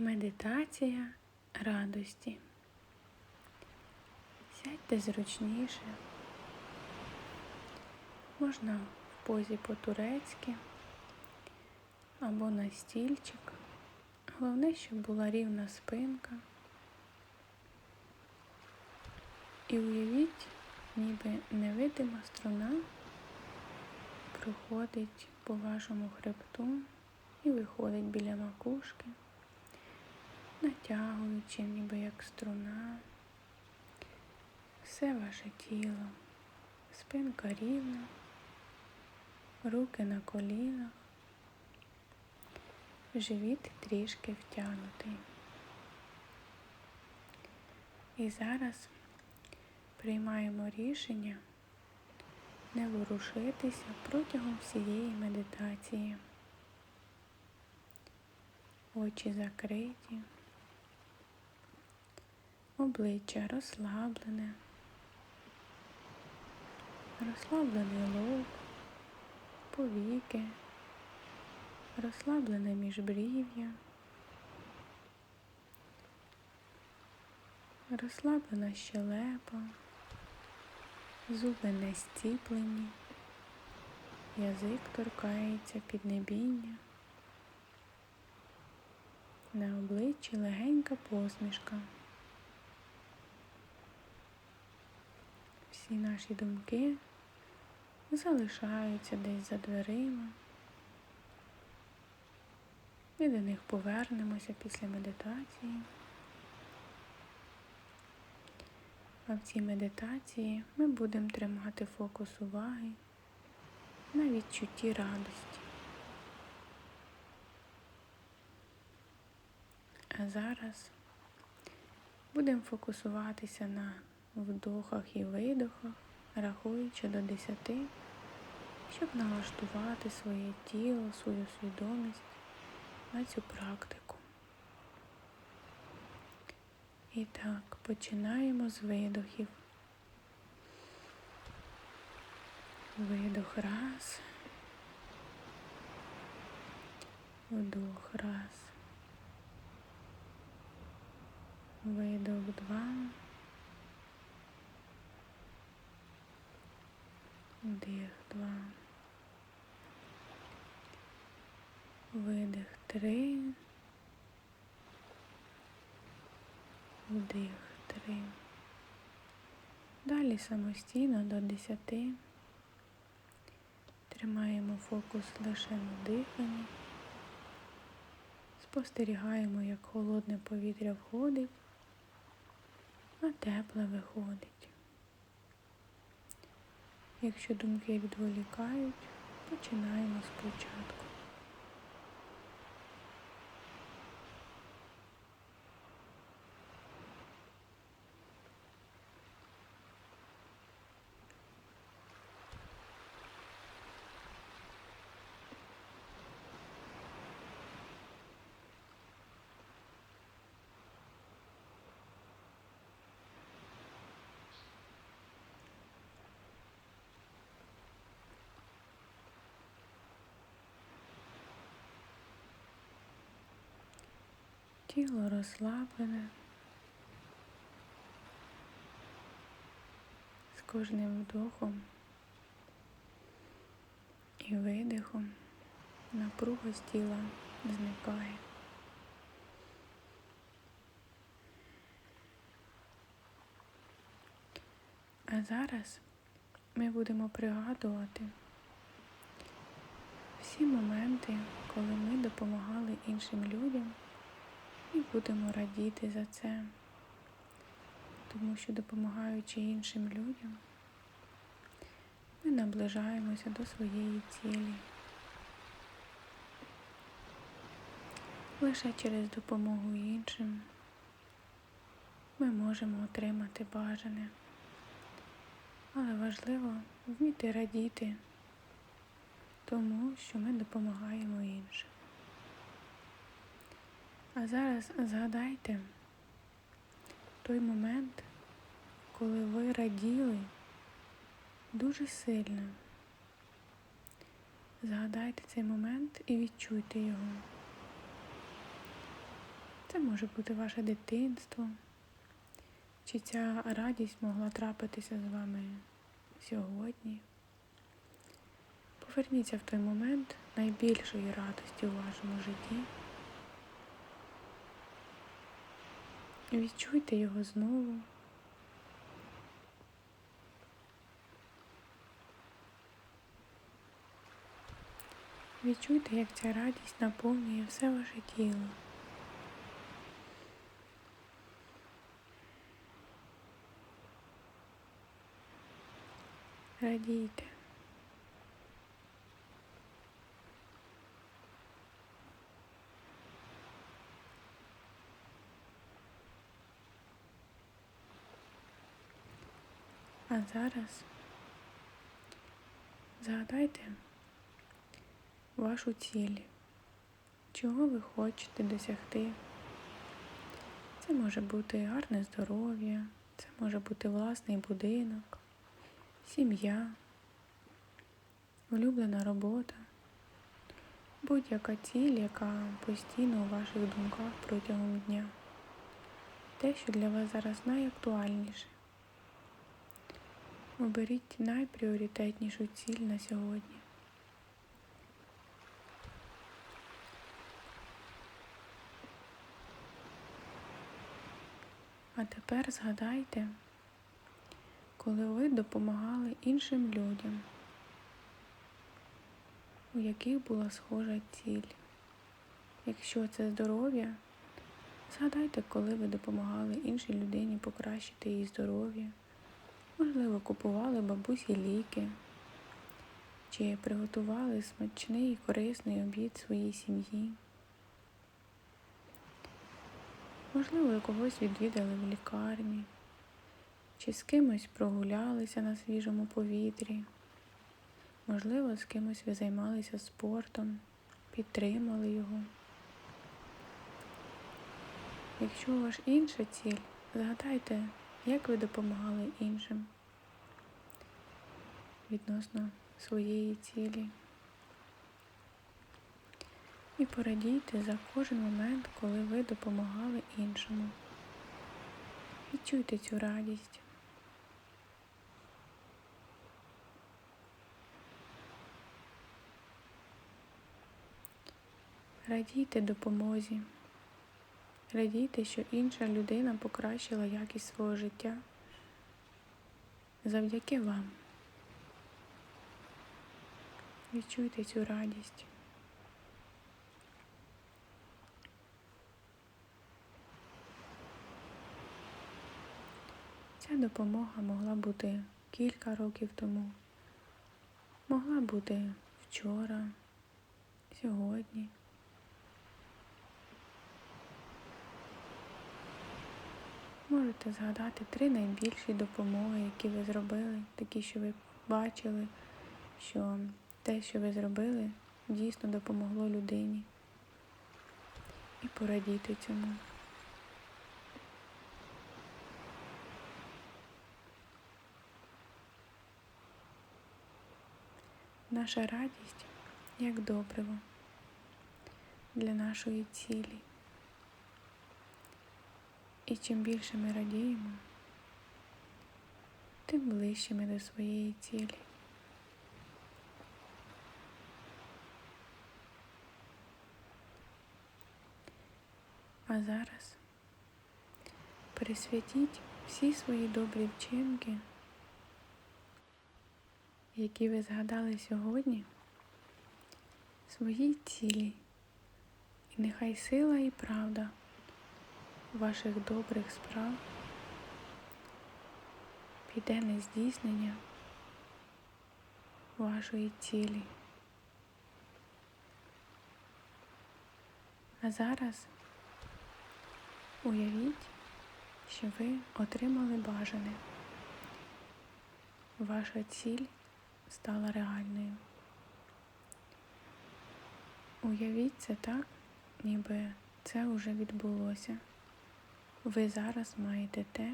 Медитація радості. Сядьте зручніше. Можна в позі по-турецьки або на стільчик. Головне, щоб була рівна спинка. І уявіть, ніби невидима струна проходить по вашому хребту і виходить біля макушки натягуючи, ніби як струна, все ваше тіло, спинка рівна, руки на колінах, живіт трішки втягнутий. І зараз приймаємо рішення не ворушитися протягом всієї медитації. Очі закриті обличчя розслаблене, розслаблений лоб, повіки, розслаблене міжбрів'я, розслаблена щелепа, зуби не стіплені, язик торкається піднебіння. На обличчі легенька посмішка. Всі наші думки залишаються десь за дверима. Ми до них повернемося після медитації. А в цій медитації ми будемо тримати фокус уваги на відчутті радості. А зараз будемо фокусуватися на вдохах і видохах, рахуючи до десяти, щоб налаштувати своє тіло, свою свідомість на цю практику. І так, починаємо з видохів. Видох раз. Вдох раз. Видох два. Вдих два. Видих три. Вдих три. Далі самостійно до десяти. Тримаємо фокус лише на диханні. Спостерігаємо, як холодне повітря входить, а тепле виходить. Якщо думки відволікають, починаємо спочатку. Тіло розслаблене. З кожним вдохом і видихом напруга з тіла зникає. А зараз ми будемо пригадувати всі моменти, коли ми допомагали іншим людям. Будемо радіти за це, тому що допомагаючи іншим людям, ми наближаємося до своєї цілі. Лише через допомогу іншим ми можемо отримати бажане, але важливо вміти радіти тому, що ми допомагаємо іншим. А зараз згадайте той момент, коли ви раділи дуже сильно. Згадайте цей момент і відчуйте його. Це може бути ваше дитинство, чи ця радість могла трапитися з вами сьогодні. Поверніться в той момент найбільшої радості у вашому житті. Відчуйте його знову. Відчуйте, як ця радість наповнює все ваше тіло. Радійте. А зараз згадайте вашу ціль, чого ви хочете досягти. Це може бути гарне здоров'я, це може бути власний будинок, сім'я, улюблена робота, будь-яка ціль, яка постійно у ваших думках протягом дня. Те, що для вас зараз найактуальніше. Оберіть найпріоритетнішу ціль на сьогодні. А тепер згадайте, коли ви допомагали іншим людям, у яких була схожа ціль. Якщо це здоров'я, згадайте, коли ви допомагали іншій людині покращити її здоров'я. Можливо, купували бабусі ліки, чи приготували смачний і корисний обід своїй сім'ї. Можливо, когось відвідали в лікарні, чи з кимось прогулялися на свіжому повітрі. Можливо, з кимось ви займалися спортом, підтримали його. Якщо у вас інша ціль, згадайте, як ви допомагали іншим відносно своєї цілі. І порадійте за кожен момент, коли ви допомагали іншому. Відчуйте цю радість. Радійте допомозі. Радійте, що інша людина покращила якість свого життя завдяки вам. Відчуйте цю радість. Ця допомога могла бути кілька років тому, могла бути вчора, сьогодні. Можете згадати три найбільші допомоги, які ви зробили, такі, що ви бачили, що те, що ви зробили, дійсно допомогло людині. І порадійте цьому. Наша радість як добриво для нашої цілі. І чим більше ми радіємо, тим ближче ми до своєї цілі. А зараз присвятіть всі свої добрі вчинки, які ви згадали сьогодні, своїй цілі, і нехай сила і правда ваших добрих справ піде на здійснення вашої цілі. А зараз уявіть, що ви отримали бажане. Ваша ціль стала реальною. Уявіть це так, ніби це вже відбулося. Ви зараз маєте те,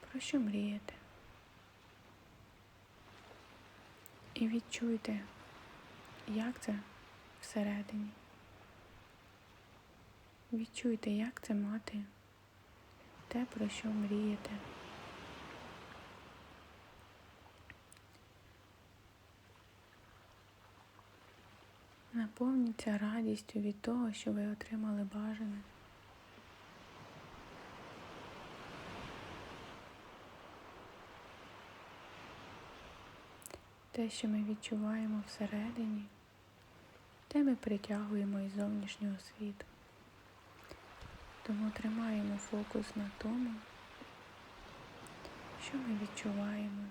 про що мрієте. І відчуйте, як це всередині. Відчуйте, як це мати те, про що мрієте. Наповніться радістю від того, що ви отримали бажане. Те, що ми відчуваємо всередині, те ми притягуємо із зовнішнього світу. Тому тримаємо фокус на тому, що ми відчуваємо.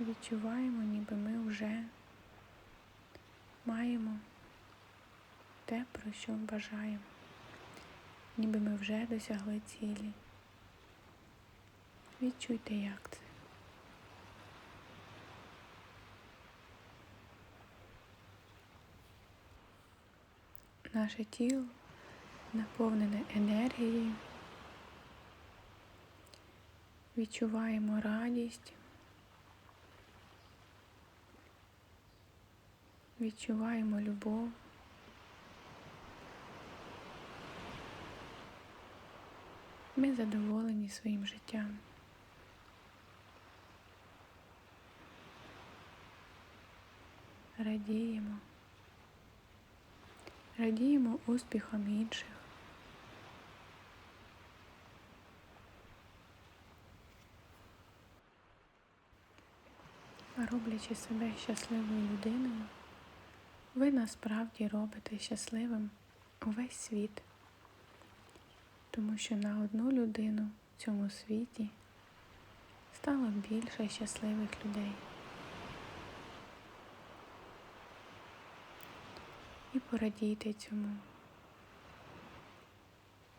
Відчуваємо, ніби ми вже маємо те, про що бажаємо, ніби ми вже досягли цілі. Відчуйте, як це. Наше тіло наповнене енергією. Відчуваємо радість. Відчуваємо любов. Ми задоволені своїм життям. Радіємо. Радіємо успіхам інших. Роблячи себе щасливою людиною, ви насправді робите щасливим увесь світ, тому що на одну людину в цьому світі стало більше щасливих людей. І порадійте цьому.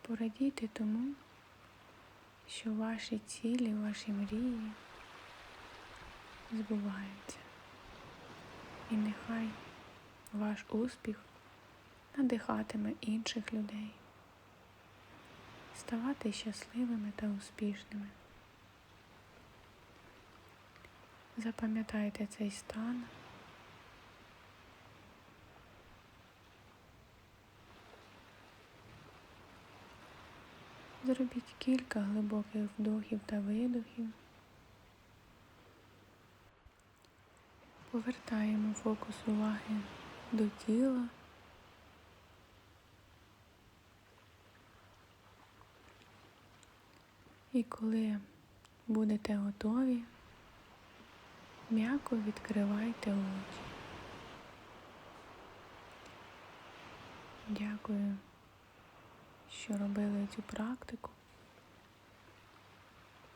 Порадійте тому, що ваші цілі, ваші мрії збуваються. І нехай ваш успіх надихатиме інших людей, ставати щасливими та успішними. Запам'ятайте цей стан. Зробіть кілька глибоких вдохів та видохів. Повертаємо фокус уваги до тіла. І коли будете готові, м'яко відкривайте очі. Дякую що робили цю практику.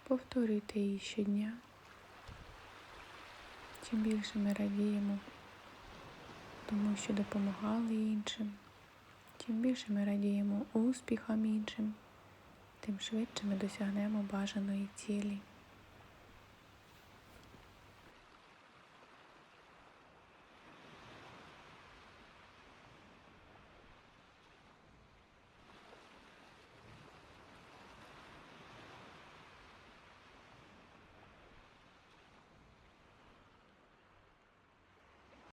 Повторюйте її щодня. Чим більше ми радіємо, тому що допомагали іншим, чим більше ми радіємо успіхам іншим, тим швидше ми досягнемо бажаної цілі.